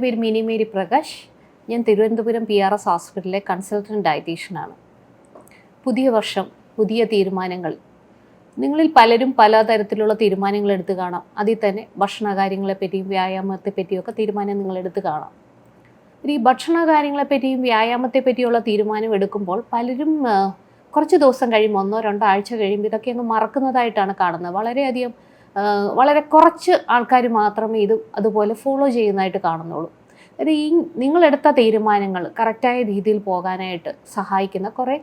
പേര് mini Mary Prakash. ഞാൻ Thiruvananthapuram P R S ഹോസ്പിറ്റലിലെ കൺസൾട്ടന്റ് ഡയറ്റീഷ്യനാണ്. പുതിയ വർഷം പുതിയ തീരുമാനങ്ങൾ. നിങ്ങളിൽ പലരും പലതരത്തിലുള്ള തീരുമാനങ്ങൾ എടുത്ത് കാണാം. അതിൽ തന്നെ ഭക്ഷണകാര്യങ്ങളെപ്പറ്റിയും വ്യായാമത്തെപ്പറ്റിയൊക്കെ വ്യായാമത്തെ പറ്റിയൊക്കെ തീരുമാനം നിങ്ങൾ എടുത്ത് കാണാം. ഈ ഭക്ഷണകാര്യങ്ങളെപ്പറ്റിയും വ്യായാമത്തെപ്പറ്റിയുള്ള പറ്റിയും വ്യായാമത്തെ പറ്റിയുള്ള തീരുമാനം എടുക്കുമ്പോൾ പലരും കുറച്ച് ദിവസം കഴിയുമ്പോൾ ഒന്നോ രണ്ടോ ആഴ്ച കഴിയുമ്പോൾ ഇതൊക്കെ അങ്ങ് മറക്കുന്നതായിട്ടാണ് കാണുന്നത്. വളരെയധികം വളരെ കുറച്ച് ആൾക്കാർ മാത്രമേ ഇത് അതുപോലെ ഫോളോ ചെയ്യുന്നതായിട്ട് കാണുന്നുള്ളൂ. അത് ഈ നിങ്ങളെടുത്ത തീരുമാനങ്ങൾ കറക്റ്റായ രീതിയിൽ പോകാനായിട്ട് സഹായിക്കുന്ന കുറേ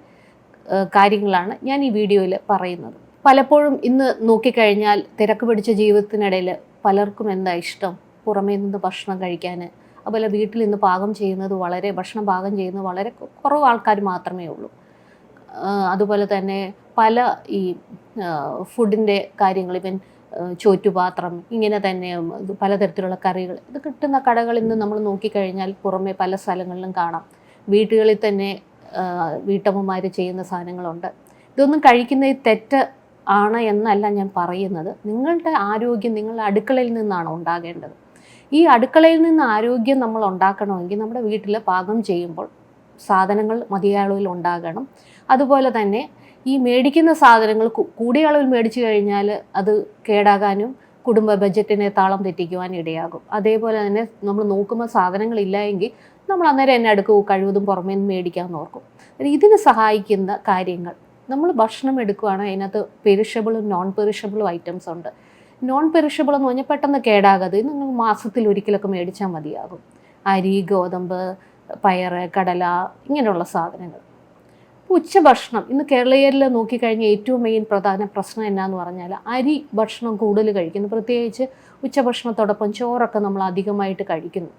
കാര്യങ്ങളാണ് ഞാൻ ഈ വീഡിയോയിൽ പറയുന്നത്. പലപ്പോഴും ഇന്ന് നോക്കിക്കഴിഞ്ഞാൽ തിരക്ക് പിടിച്ച ജീവിതത്തിനിടയിൽ പലർക്കും എന്താ ഇഷ്ടം? പുറമേ നിന്ന് ഭക്ഷണം കഴിക്കാൻ അതുപോലെ വീട്ടിൽ നിന്ന് പാകം ചെയ്യുന്നത് വളരെ ഭക്ഷണം പാകം ചെയ്യുന്നത് വളരെ കുറവ് ആൾക്കാർ മാത്രമേ ഉള്ളൂ. അതുപോലെ തന്നെ പല ഈ ഫുഡിന്റെ കാര്യങ്ങൾ ഇവൻ ചോറ്റുപാത്രം ഇങ്ങനെ തന്നെ പലതരത്തിലുള്ള കറികൾ ഇത് കിട്ടുന്ന കടകളിൽ നിന്ന് നമ്മൾ നോക്കിക്കഴിഞ്ഞാൽ പുറമെ പല സ്ഥലങ്ങളിലും കാണാം. വീടുകളിൽ തന്നെ വീട്ടമ്മമാർ ചെയ്യുന്ന സാധനങ്ങളുണ്ട്. ഇതൊന്നും കഴിക്കുന്നത് തെറ്റ് ആണ് എന്നല്ല ഞാൻ പറയുന്നത്. നിങ്ങളുടെ ആരോഗ്യം നിങ്ങളുടെ അടുക്കളയിൽ നിന്നാണ് ഉണ്ടാകേണ്ടത്. ഈ അടുക്കളയിൽ നിന്ന് ആരോഗ്യം നമ്മൾ ഉണ്ടാക്കണമെങ്കിൽ നമ്മുടെ വീട്ടിൽ പാകം ചെയ്യുമ്പോൾ സാധനങ്ങൾ മതിയായ ഉണ്ടാകണം. അതുപോലെ തന്നെ ഈ മേടിക്കുന്ന സാധനങ്ങൾ കൂടിയ അളവിൽ മേടിച്ചു കഴിഞ്ഞാൽ അത് കേടാകാനും കുടുംബ ബജറ്റിനെ താളം തെറ്റിക്കുവാൻ ഇടയാകും. അതേപോലെ തന്നെ നമ്മൾ നോക്കുമ്പോൾ സാധനങ്ങളില്ല എങ്കിൽ നമ്മൾ അന്നേരം എന്നെ അടുക്കും കഴിവതും പുറമേ നിന്ന് മേടിക്കാൻ ഓർക്കും. ഇതിന് സഹായിക്കുന്ന കാര്യങ്ങൾ. നമ്മൾ ഭക്ഷണം എടുക്കുകയാണ് അതിനകത്ത് പെരിഷബിളും നോൺ പെരിഷബിളും ഐറ്റംസ് ഉണ്ട്. നോൺ പെരിഷബിൾ എന്ന് പറഞ്ഞാൽ പെട്ടെന്ന് കേടാകാതെ നിങ്ങൾ മാസത്തിൽ ഒരിക്കലൊക്കെ മേടിച്ചാൽ മതിയാകും. അരി ഗോതമ്പ് പയറ് കടല ഇങ്ങനെയുള്ള സാധനങ്ങൾ. ഉച്ചഭക്ഷണം. ഇന്ന് കേരളീയരിൽ നോക്കിക്കഴിഞ്ഞാൽ ഏറ്റവും മെയിൻ പ്രധാന പ്രശ്നം എന്നാന്ന് പറഞ്ഞാൽ അരി ഭക്ഷണം കൂടുതൽ കഴിക്കുന്നു. പ്രത്യേകിച്ച് ഉച്ചഭക്ഷണത്തോടൊപ്പം ചോറൊക്കെ നമ്മൾ അധികമായിട്ട് കഴിക്കുന്നു.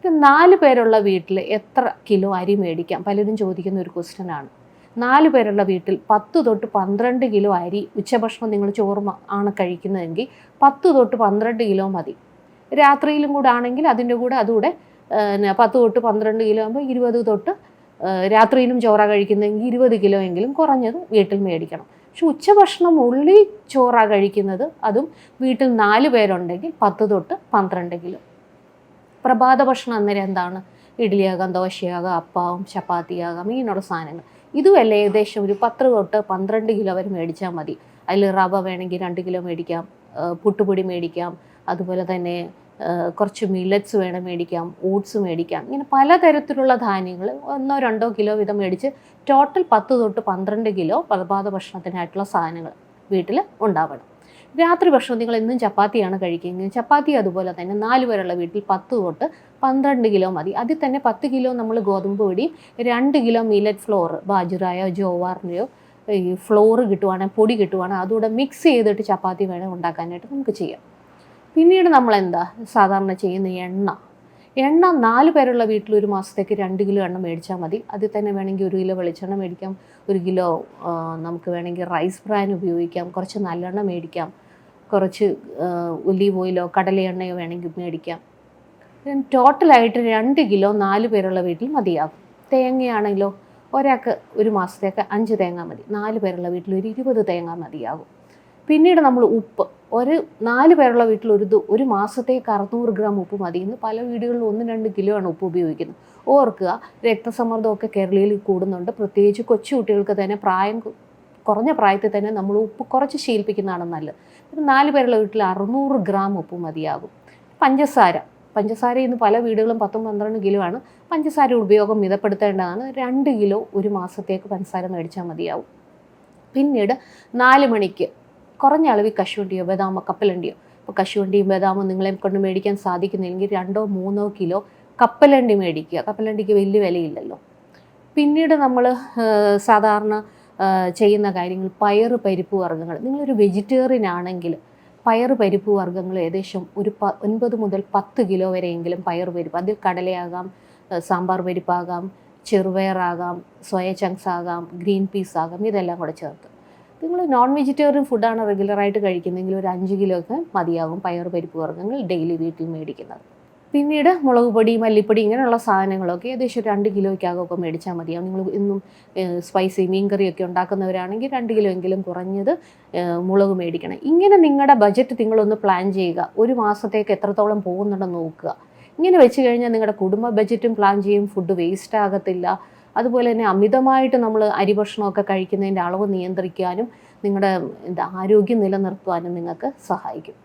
ഒരു നാല് പേരുള്ള വീട്ടിൽ എത്ര കിലോ അരി മേടിക്കാം? പലരും ചോദിക്കുന്ന ഒരു ക്വസ്റ്റ്യനാണ് നാല് പേരുള്ള വീട്ടിൽ പത്ത് തൊട്ട് പന്ത്രണ്ട് കിലോ അരി ഉച്ചഭക്ഷണം നിങ്ങൾ ചോറ് ആണ് കഴിക്കുന്നതെങ്കിൽ പത്ത് തൊട്ട് പന്ത്രണ്ട് കിലോ മതി. രാത്രിയിലും കൂടെ ആണെങ്കിൽ അതിന്റെ കൂടെ അതുകൂടെ പത്ത് തൊട്ട് പന്ത്രണ്ട് കിലോ ആകുമ്പോൾ ഇരുപത് തൊട്ട് രാത്രിയിലും ചോറ കഴിക്കുന്നെങ്കിൽ ഇരുപത് കിലോ എങ്കിലും കുറഞ്ഞത് വീട്ടിൽ മേടിക്കണം. പക്ഷെ ഉച്ചഭക്ഷണം ഉള്ളി ചോറ കഴിക്കുന്നത് അതും വീട്ടിൽ നാല് പേരുണ്ടെങ്കിൽ പത്ത് തൊട്ട് പന്ത്രണ്ട് കിലോ. പ്രഭാത ഭക്ഷണം അന്നേരം എന്താണ്? ഇഡ്ഡലിയാകാം ദോശയാകാം അപ്പാവും ചപ്പാത്തിയാകാം ഇങ്ങനെയുള്ള സാധനങ്ങൾ. ഇതുമല്ല ഏകദേശം ഒരു പത്ത് തൊട്ട് പന്ത്രണ്ട് കിലോ വരെ മേടിച്ചാൽ മതി. അതിൽ റവ വേണമെങ്കിൽ രണ്ട് കിലോ മേടിക്കാം പുട്ടുപൊടി മേടിക്കാം അതുപോലെ തന്നെ കുറച്ച് മില്ലറ്റ്സ് വേണം മേടിക്കാം ഓട്സ് മേടിക്കാം. ഇങ്ങനെ പലതരത്തിലുള്ള ധാന്യങ്ങൾ ഒന്നോ രണ്ടോ കിലോ വീതം മേടിച്ച് ടോട്ടൽ പത്ത് തൊട്ട് പന്ത്രണ്ട് കിലോ പ്രഭാത ഭക്ഷണത്തിനായിട്ടുള്ള സാധനങ്ങൾ വീട്ടിൽ ഉണ്ടാവണം. രാത്രി ഭക്ഷണം നിങ്ങൾ എന്നും ചപ്പാത്തിയാണ് കഴിക്കുന്നത്. ചപ്പാത്തി അതുപോലെ തന്നെ നാല് പേരുള്ള വീട്ടിൽ പത്ത് തൊട്ട് പന്ത്രണ്ട് കിലോ മതി. അതിൽ തന്നെ പത്ത് കിലോ നമ്മൾ ഗോതമ്പ് പൊടിയും രണ്ട് കിലോ മില്ലറ്റ് ഫ്ലോർ ബാജുറായോ ജോവാറിന്റെയോ ഈ ഫ്ലോർ കിട്ടുവാണെങ്കിൽ പൊടി കിട്ടുവാണെങ്കിൽ അതുകൂടെ മിക്സ് ചെയ്തിട്ട് ചപ്പാത്തി വേണം ഉണ്ടാക്കാനായിട്ട് നമുക്ക് ചെയ്യാം. പിന്നീട് നമ്മൾ എന്താ സാധാരണ ചെയ്യുന്ന എണ്ണ. എണ്ണ നാല് പേരുള്ള വീട്ടിൽ ഒരു മാസത്തേക്ക് രണ്ട് കിലോ എണ്ണ മേടിച്ചാൽ മതി. അതിൽ തന്നെ വേണമെങ്കിൽ ഒരു കിലോ വെളിച്ചെണ്ണ മേടിക്കാം. ഒരു കിലോ നമുക്ക് വേണമെങ്കിൽ റൈസ് ബ്രാൻ ഉപയോഗിക്കാം. കുറച്ച് നല്ലെണ്ണ മേടിക്കാം. കുറച്ച് ഒലീവ് ഓയിലോ കടല എണ്ണയോ വേണമെങ്കിൽ മേടിക്കാം. ടോട്ടലായിട്ട് രണ്ട് കിലോ നാല് പേരുള്ള വീട്ടിൽ മതിയാകും. തേങ്ങയാണെങ്കിലോ ഒരാൾക്ക് ഒരു മാസത്തേക്ക് അഞ്ച് തേങ്ങ മതി. നാല് പേരുള്ള വീട്ടിൽ ഒരു ഇരുപത് തേങ്ങ മതിയാകും. പിന്നീട് നമ്മൾ ഉപ്പ്. ഒരു നാല് പേരുള്ള വീട്ടിൽ ഒരു ഒരു മാസത്തേക്ക് അറുന്നൂറ് ഗ്രാം ഉപ്പ് മതി. ഇന്ന് പല വീടുകളിലും ഒന്ന് രണ്ട് കിലോ ആണ് ഉപ്പ് ഉപയോഗിക്കുന്നത്. ഓർക്കുക രക്തസമ്മർദ്ദമൊക്കെ കേരളയിൽ കൂടുന്നുണ്ട്. പ്രത്യേകിച്ച് കൊച്ചു കുട്ടികൾക്ക് തന്നെ പ്രായം കുറഞ്ഞ പ്രായത്തിൽ തന്നെ നമ്മൾ ഉപ്പ് കുറച്ച് ശീലിപ്പിക്കുന്നതാണ് നല്ലത്. നാല് പേരുള്ള വീട്ടിൽ അറുന്നൂറ് ഗ്രാം ഉപ്പ് മതിയാകും. പഞ്ചസാര. പഞ്ചസാര ഇന്ന് പല വീടുകളും പത്തും പന്ത്രണ്ട് കിലോ ആണ്. പഞ്ചസാര ഉപയോഗം മിതപ്പെടുത്തേണ്ടതാണ്. രണ്ട് കിലോ ഒരു മാസത്തേക്ക് പഞ്ചസാര മേടിച്ചാൽ മതിയാവും. പിന്നീട് നാല് മണിക്ക് കുറഞ്ഞ അളവിൽ കശുവണ്ടിയോ ബദാമോ കപ്പലണ്ടിയോ. ഇപ്പോൾ കശുവണ്ടിയും ബദാമും നിങ്ങളെ കൊണ്ട് മേടിക്കാൻ സാധിക്കുന്നില്ലെങ്കിൽ രണ്ടോ മൂന്നോ കിലോ കപ്പലണ്ടി മേടിക്കുക. കപ്പലണ്ടിക്ക് വലിയ വിലയില്ലല്ലോ. പിന്നീട് നമ്മൾ സാധാരണ ചെയ്യുന്ന കാര്യങ്ങൾ പയർ പരിപ്പ് വർഗങ്ങൾ. നിങ്ങളൊരു വെജിറ്റേറിയൻ ആണെങ്കിൽ പയർ പരിപ്പ് വർഗങ്ങൾ ഏകദേശം ഒരു പ ഒൻപത് മുതൽ പത്ത് കിലോ വരെയെങ്കിലും പയർ പരിപ്പ്. അതിൽ കടലയാകാം സാമ്പാർ പരിപ്പാകാം ചെറുപയറാകാം സോയ ചങ്ക്സ് ആകാം ഗ്രീൻ പീസ് ആകാം ഇതെല്ലാം കൂടെ ചേർത്ത്. നിങ്ങൾ നോൺ വെജിറ്റേറിയൻ ഫുഡാണ് റെഗുലറായിട്ട് കഴിക്കുന്നതെങ്കിൽ ഒരു അഞ്ച് കിലോ ഒക്കെ മതിയാകും പയർ പരിപ്പ് വർഗങ്ങൾ ഡെയിലി വീട്ടിൽ മേടിക്കുന്നത്. പിന്നീട് മുളക് പൊടി മല്ലിപ്പൊടി ഇങ്ങനെയുള്ള സാധനങ്ങളൊക്കെ ഏകദേശം രണ്ട് കിലോയ്ക്കകമൊക്കെ മേടിച്ചാൽ മതിയാവും. നിങ്ങൾ ഇന്നും സ്പൈസി മീൻ കറിയൊക്കെ ഉണ്ടാക്കുന്നവരാണെങ്കിൽ രണ്ട് കിലോ എങ്കിലും കുറഞ്ഞത് മുളക് മേടിക്കണം. ഇങ്ങനെ നിങ്ങളുടെ ബജറ്റ് നിങ്ങളൊന്ന് പ്ലാൻ ചെയ്യുക. ഒരു മാസത്തേക്ക് എത്രത്തോളം പോകുന്നുണ്ടെന്ന് നോക്കുക. ഇങ്ങനെ വെച്ച് കഴിഞ്ഞാൽ നിങ്ങളുടെ കുടുംബ ബജറ്റും പ്ലാൻ ചെയ്യും. ഫുഡ് വേസ്റ്റ് ആകത്തില്ല. അതുപോലെ തന്നെ അമിതമായിട്ട് നമ്മൾ അരി ഭക്ഷണമൊക്കെ കഴിക്കുന്നതിന്റെ അളവ് നിയന്ത്രിക്കാനും നിങ്ങളുടെ എന്താ ആരോഗ്യം നിലനിർത്തുവാനും നിങ്ങൾക്ക് സഹായിക്കും.